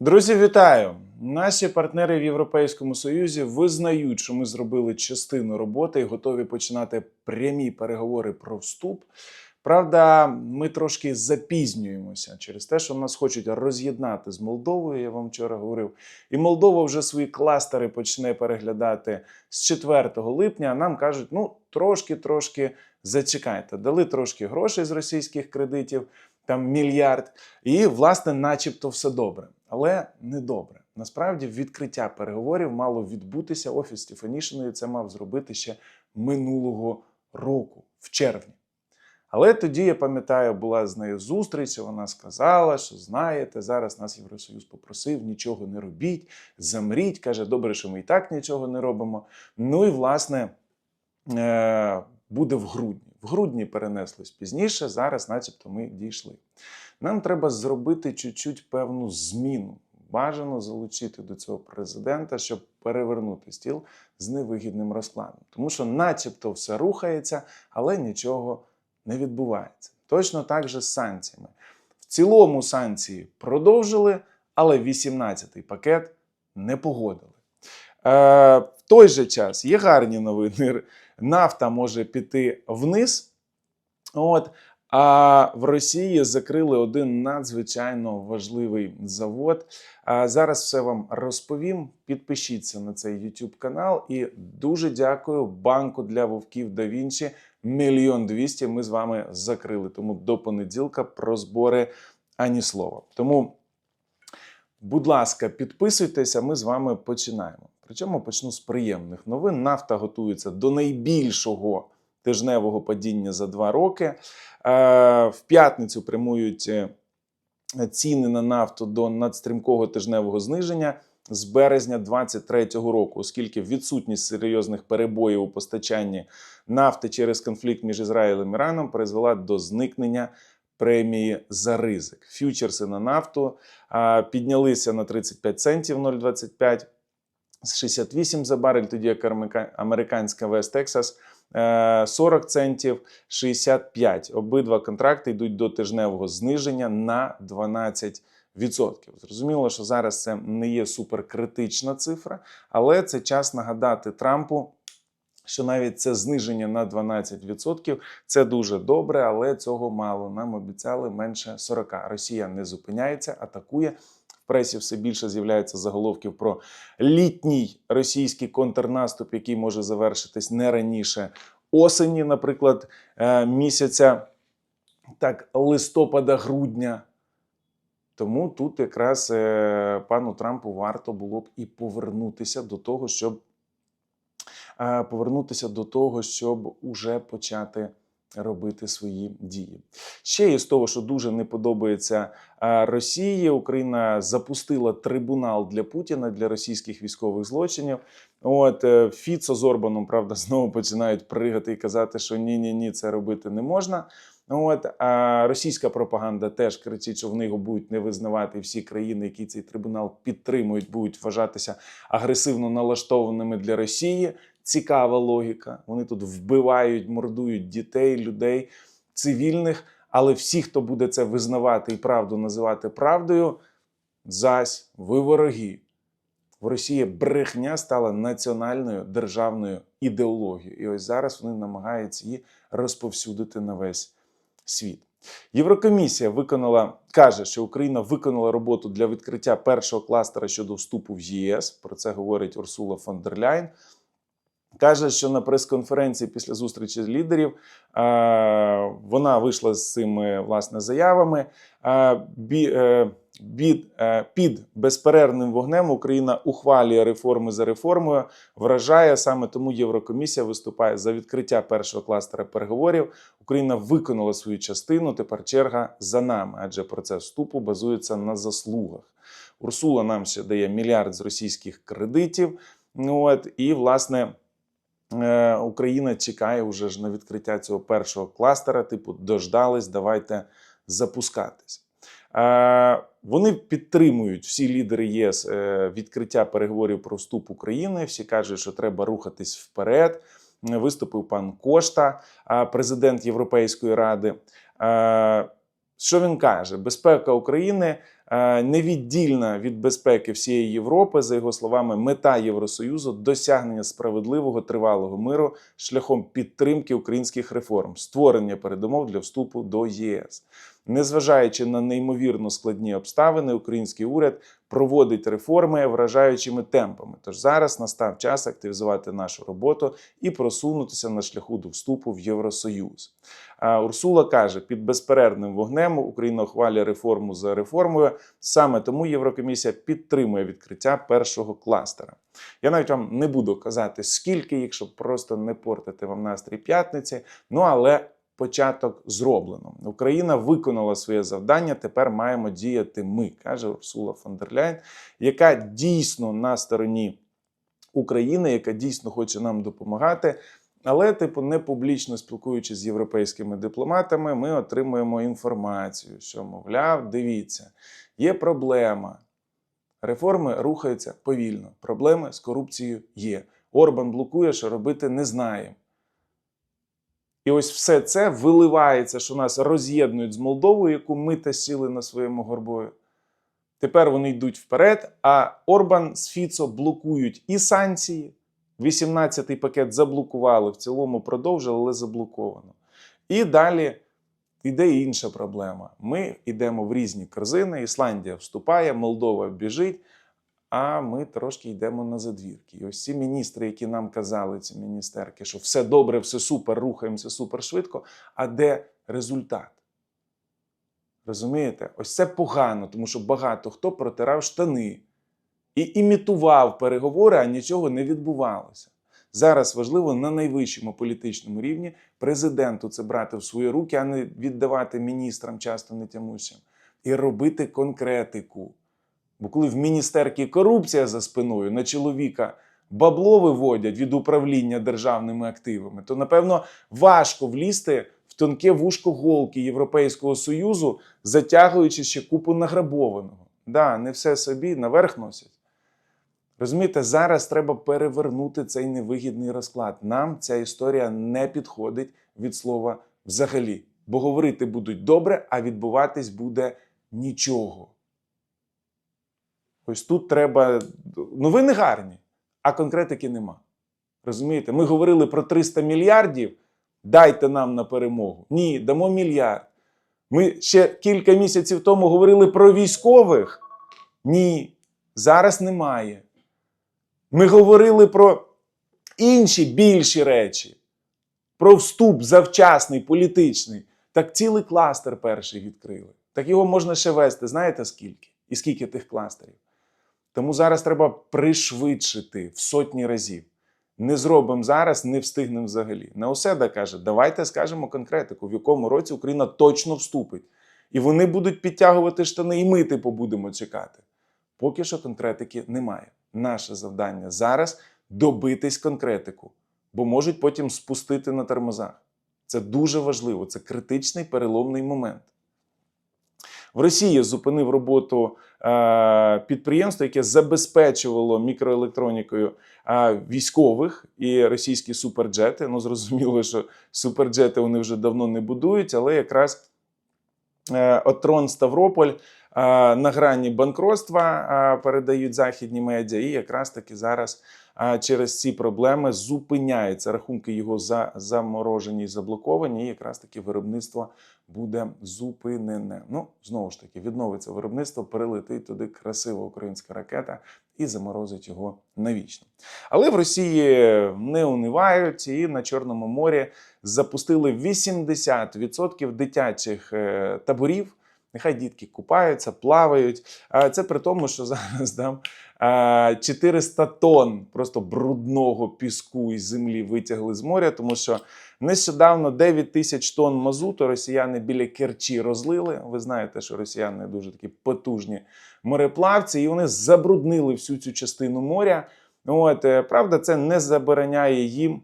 Друзі, вітаю! Наші партнери в Європейському Союзі визнають, що ми зробили частину роботи і готові починати прямі переговори про вступ. Правда, ми трошки запізнюємося через те, що нас хочуть роз'єднати з Молдовою. Я вам вчора говорив. І Молдова вже свої кластери почне переглядати з 4 липня. А нам кажуть, ну трошки-трошки зачекайте. Дали трошки грошей з російських кредитів, там мільярд, і власне, начебто, все добре. Але не добре. Насправді, відкриття переговорів мало відбутися. Офіс Стефанішиної це мав зробити ще минулого року, в червні. Але тоді я пам'ятаю, була з нею зустріч. Вона сказала, що знаєте, зараз нас Євросоюз попросив нічого не робіть, замріть. каже, добре, що ми і так нічого не робимо. Ну і власне е, буде в грудні. В грудні перенеслось пізніше. Зараз, начебто, ми дійшли. Нам треба зробити чуть-чуть певну зміну. Бажано залучити до цього президента, щоб перевернути стіл з невигідним розкладом. Тому що, начебто, все рухається, але нічого не відбувається. Точно так же з санкціями. В цілому санкції продовжили, але 18-й пакет не погодили. Е, в той же час є гарні новини. Нафта може піти вниз. От, а в Росії закрили один надзвичайно важливий завод. А зараз все вам розповім. Підпишіться на цей YouTube канал і дуже дякую банку для вовків да Вінчі. Мільйон двісті ми з вами закрили. Тому до понеділка про збори ані слова. Тому, будь ласка, підписуйтеся, ми з вами починаємо. Причому почну з приємних новин. Нафта готується до найбільшого тижневого падіння за два роки. Е, В п'ятницю прямують е, ціни на нафту до надстрімкого тижневого зниження з березня 2023 року, оскільки відсутність серйозних перебоїв у постачанні нафти через конфлікт між Ізраїлем і Іраном призвела до зникнення премії за ризик. Ф'ючерси на нафту а, піднялися на 35 центів 0,25 з 68 за барель, тоді як американська West Texas е, 40 центів 65. Обидва контракти йдуть до тижневого зниження на 12%. Зрозуміло, що зараз це не є суперкритична цифра, але це час нагадати Трампу, що навіть це зниження на 12% це дуже добре, але цього мало. Нам обіцяли менше 40. Росія не зупиняється, атакує. Пресі все більше з'являється заголовків про літній російський контрнаступ, який може завершитись не раніше осені, наприклад, е, місяця так, листопада-грудня. Тому тут якраз е, пану Трампу варто було б і повернутися до того, щоб е, повернутися до того, щоб уже почати робити свої дії. Ще із того, що дуже не подобається Росії, Україна запустила трибунал для Путіна для російських військових злочинів. От е, Фіцо з Орбаном, правда, знову починають пригати і казати, що ні, ні, ні, це робити не можна. От а російська пропаганда теж кричить, що вони його будуть не визнавати. Всі країни, які цей трибунал підтримують, будуть вважатися агресивно налаштованими для Росії. Цікава логіка. Вони тут вбивають, мордують дітей, людей, цивільних. Але всі, хто буде це визнавати і правду називати правдою, зась ви вороги. В Росії брехня стала національною державною ідеологією. І ось зараз вони намагаються її розповсюдити на весь світ. Єврокомісія виконала, каже, що Україна виконала роботу для відкриття першого кластера щодо вступу в ЄС. Про це говорить Урсула фон дер Ляйн. Каже, що на прес-конференції після зустрічі з лідерів е, вона вийшла з цими власне заявами. Е, е, під безперервним вогнем Україна ухвалює реформи за реформою, вражає саме тому Єврокомісія виступає за відкриття першого кластера переговорів. Україна виконала свою частину. Тепер черга за нами, адже процес вступу базується на заслугах. Урсула нам ще дає мільярд з російських кредитів. Ну от і власне. Е, Україна чекає вже ж на відкриття цього першого кластера. Типу, дождались, давайте запускатись. Е, Вони підтримують всі лідери ЄС е, відкриття переговорів про вступ України. Всі кажуть, що треба рухатись вперед. Виступив пан Кошта, президент Європейської ради. Що він каже? Безпека України невіддільна від безпеки всієї Європи. За його словами, мета Євросоюзу досягнення справедливого тривалого миру шляхом підтримки українських реформ, створення передумов для вступу до ЄС. Незважаючи на неймовірно складні обставини, український уряд проводить реформи вражаючими темпами. Тож зараз настав час активізувати нашу роботу і просунутися на шляху до вступу в Євросоюз. А Урсула каже, під безперервним вогнем Україна ухвалює реформу за реформою. Саме тому Єврокомісія підтримує відкриття першого кластера. Я навіть вам не буду казати, скільки щоб просто не портити вам настрій п'ятниці. Ну але початок зроблено. Україна виконала своє завдання. Тепер маємо діяти ми, каже Урсула фон дер Ляйн, яка дійсно на стороні України, яка дійсно хоче нам допомагати. Але, типу, не публічно спілкуючись з європейськими дипломатами, ми отримуємо інформацію, що, мовляв, дивіться, є проблема. Реформи рухаються повільно. Проблеми з корупцією є. Орбан блокує, що робити не знає. І ось все це виливається, що нас роз'єднують з Молдовою, яку ми тасіли на своєму горбою. Тепер вони йдуть вперед, а Орбан з Фіцо блокують і санкції. 18-й пакет заблокували, в цілому продовжили, але заблоковано. І далі йде інша проблема. Ми йдемо в різні корзини. Ісландія вступає, Молдова біжить, а ми трошки йдемо на задвірки. І ось ці міністри, які нам казали, ці міністерки, що все добре, все супер, рухаємося супер швидко. А де результат? Розумієте? Ось це погано, тому що багато хто протирав штани і імітував переговори, а нічого не відбувалося. Зараз важливо на найвищому політичному рівні президенту це брати в свої руки, а не віддавати міністрам, часто не тямусям, і робити конкретику. Бо коли в міністерці корупція за спиною на чоловіка бабло виводять від управління державними активами, то напевно важко влізти в тонке вушко голки Європейського Союзу, затягуючи ще купу награбованого. Да, не все собі наверх носять. Розумієте, зараз треба перевернути цей невигідний розклад. Нам ця історія не підходить від слова взагалі. Бо говорити будуть добре, а відбуватись буде нічого. Ось тут треба. Новини гарні, а конкретики нема. Розумієте, ми говорили про 300 мільярдів. Дайте нам на перемогу. Ні, дамо мільярд. Ми ще кілька місяців тому говорили про військових. Ні, зараз немає. Ми говорили про інші більші речі, про вступ завчасний, політичний. Так цілий кластер перший відкрили. Так його можна ще вести. Знаєте скільки? І скільки тих кластерів? Тому зараз треба пришвидшити в сотні разів. Не зробимо зараз, не встигнемо взагалі. Неоседа каже, давайте скажемо конкретику, в якому році Україна точно вступить. І вони будуть підтягувати штани, і ми типу будемо чекати. Поки що конкретики немає. Наше завдання зараз добитись конкретику, бо можуть потім спустити на тормозах. Це дуже важливо, це критичний переломний момент. В Росії зупинив роботу е, підприємство, яке забезпечувало мікроелектронікою е, військових і російські суперджети. Ну, зрозуміло, що суперджети вони вже давно не будують, але якраз е, Отрон Ставрополь е, на грані банкротства передають західні медіа, і якраз таки зараз через ці проблеми зупиняється рахунки його за заморожені і заблоковані, і якраз таки виробництво буде зупинене. Ну, знову ж таки, відновиться виробництво, перелетить туди красива українська ракета і заморозить його навічно. Але в Росії не унивають і на Чорному морі запустили 80% дитячих е, таборів. Нехай дітки купаються, плавають. А Це при тому, що зараз там 400 тонн просто брудного піску і землі витягли з моря, тому що нещодавно 9 тисяч тонн мазуту росіяни біля Керчі розлили. Ви знаєте, що росіяни дуже такі потужні мореплавці, і вони забруднили всю цю частину моря. От, е, правда, це не забороняє їм.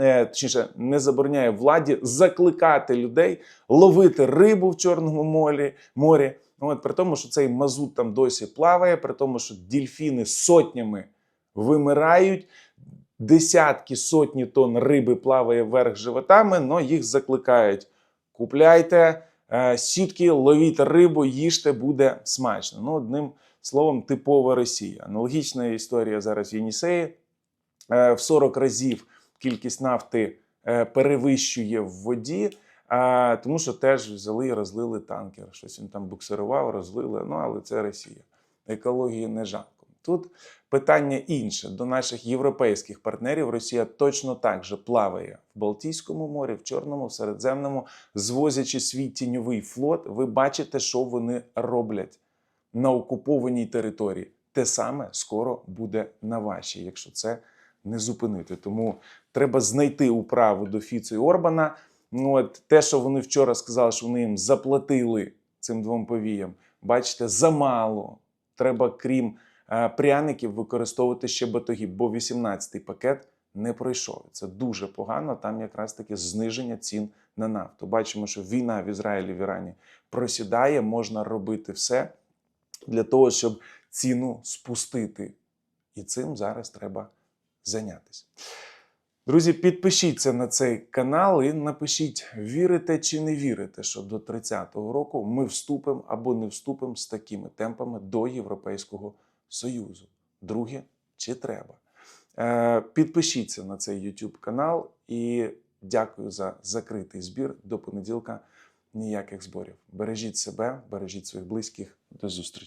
е, Точніше, не забороняє владі закликати людей ловити рибу в Чорному морі, морі. От, при тому, що цей мазут там досі плаває, при тому, що дільфіни сотнями вимирають, десятки сотні тонн риби плаває вверх животами, але їх закликають. Купляйте Е, Сітки, ловіть рибу, їжте, буде смачно. Ну, одним словом, типова Росія. Аналогічна історія зараз в Єнісеї. Е, В 40 разів кількість нафти е, перевищує в воді, а, тому що теж взяли і розлили танкер. Щось він там буксирував, розлили. Ну, але це Росія. Екології не жалко. Тут питання інше. До наших європейських партнерів Росія точно так же плаває в Балтійському морі, в Чорному, в Середземному, звозячи свій тіньовий флот. Ви бачите, що вони роблять на окупованій території. Те саме скоро буде на вашій, якщо це не зупинити. Тому треба знайти управу до Фіцу і Орбана. Ну, от те, що вони вчора сказали, що вони їм заплатили цим двом повіям, бачите, замало. Треба, крім е, пряників, використовувати ще батоги, бо 18-й пакет не пройшов. Це дуже погано. Там якраз таки зниження цін на нафту. Бачимо, що війна в Ізраїлі в Ірані просідає, можна робити все для того, щоб ціну спустити. І цим зараз треба зайнятися. Друзі, підпишіться на цей канал і напишіть, вірите чи не вірите, що до 30-го року ми вступимо або не вступимо з такими темпами до Європейського Союзу. Друге, чи треба? Е, підпишіться на цей YouTube канал і дякую за закритий збір. До понеділка ніяких зборів. Бережіть себе, бережіть своїх близьких. До зустрічі.